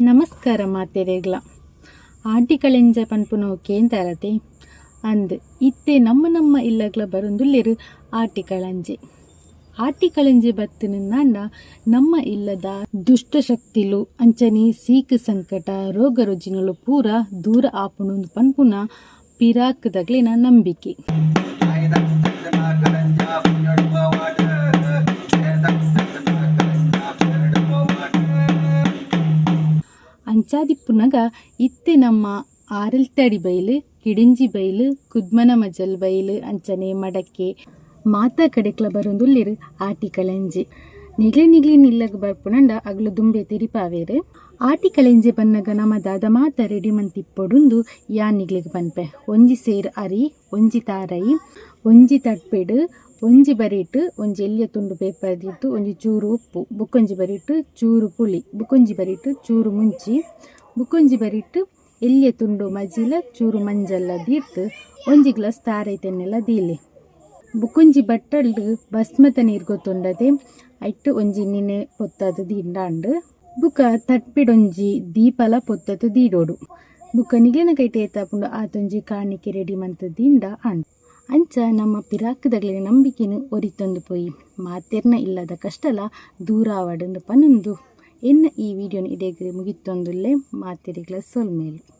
ನಮಸ್ಕಾರ ಮಾತೆರೆಗ್ಲ. ಆಟಿಕಳೆಂಜ ಪನ್ಪುನೋ ಕೇಂತಾರತೆ ಅಂದ್ ಇತ್ತೆ ನಮ್ಮ ನಮ್ಮ ಇಲ್ಲಗ್ಲ ಬರೊಂದುಲ್ಲೆರ್ ಆಟಿಕಳಂಜೆ. ಬತ್ತಿನ ನಾಂಡ ನಮ್ಮ ಇಲ್ಲದ ದುಷ್ಟಶಕ್ತಿಲು ಅಂಚನೆ ಸೀಕ ಸಂಕಟ ರೋಗ ರುಜಿನಲು ಪೂರ ದೂರ ಆಪುನೊಂದು ಪನ್ಪುನ ಪಿರಾಕ್ದಗ್ಲಿನ ನಂಬಿಕೆ. ಅಂಚಾದಿಪ್ಪುನಗ ಇತ್ತೆ ನಮ್ಮ ಆರಲ್ತಡಿ ಬೈಲು, ಕಿಡಿಂಜಿ ಬೈಲು, ಕುದ್ಮನ ಮಜಲ್ ಬೈಲು ಅಂಚನೆ ಮಡಕೆ. ಮಾತ ಕಡೆಕ್ಲ ಆಟಿ ಆಟಿಕಳಂಜೆ. ನಿಗ್ಲೆ ನಿಗ್ಲಿ ನಿಲ್ಲಗ ಬರ್ಪುನಂಡ ಅಗ್ಲು ದುಂಬೆ ತಿರಿಪಾವೇರೆ. ಆಟಿ ಕಳೆಂಜೆ ಬನ್ನಗ ದಾದ ಮಾತ ರೆಡಿ ಮಂತಿಪ್ಪೊಡುಂದು ಯಾ ನಿಗ್ಲಿಗೆ ಬನ್ಪೆ ಒಂಜಿ ಸೇರ್ ಅರಿ, ಒಂಜಿ ತಾರೈ ಒಂಜಿ ತಟ್ಪೆಡ್, ಒಂಜಿ ಬರಿಟ್, ಒಂಜಿ ಎಲ್ಯ ತುಂಡು ಪೇಪರ್ ದಿತ್ತು ಒಂಜಿ ಚೂರು ಉಪ್ಪು, ಬುಕ್ಕೊಂಜಿ ಬರಿಟ್, ಚೂರು ಪುಳಿ, ಬುಕ್ಕೊಂಜಿ ಬರಿಟ್, ಚೂರು ಮುಂಚಿ, ಬುಕ್ಕೊಂಜಿ ಬರಿಟ್, ಎಲ್ಯ ತುಂಡು ಮಜಿಲ, ಚೂರು ಮಂಜಲ್ಲ ದೀರ್ತ್, ಒಂಜಿ ಗ್ಲಾಸ್ ತಾರೈತೆನ್ನೆಲ್ಲ ದೀಲೆ. ಬುಕ್ಕೊಂಜಿ ಬಟ್ಟಲ್ಡ್ ಬಸ್ಮತ ನೀರು ಗೊತ್ತುಂಡದೆ ಐಟ್ ಒಂಜಿ ನಿನೆ ಪೊತ್ತದ ದಿಂಡಾಂಡ್. ಬುಕ ತಟ್ಪಿಡೊಂಜಿ ದೀಪಲ ಪೊತ್ತದ ದೀಡೋಡು. ಬುಕ ನಿಗ್ಲಿನ ಕೈಟೆ ಎತ್ತಾಪುಂಡು ಆತೊಂಜಿ ಕಾಣಿಕೆ ರೆಡಿ ಮಂತ್ ದಿಂಡ ಆಂಡ್. ಅಂಚ ನಮ್ಮ ಪಿರಾಕ್ದಗ್ಲಿನ ನಂಬಿಕೆನು ಒರಿತೊಂದು ಪೋಯಿ. ಮಾತೆರ್ನ ಇಲ್ಲದ ಕಷ್ಟಲ ದೂರ ಆವಡಂದು ಪನೊಂದು. ಎನ್ನ ಈ ವಿಡಿಯೋನ ಇಡೆಗ್ ಮುಗಿತೊಂದುಲ್ಲೆ ಮಾತೆರಿಗ್ಲ ಸೊಲ್ಮೇಲು.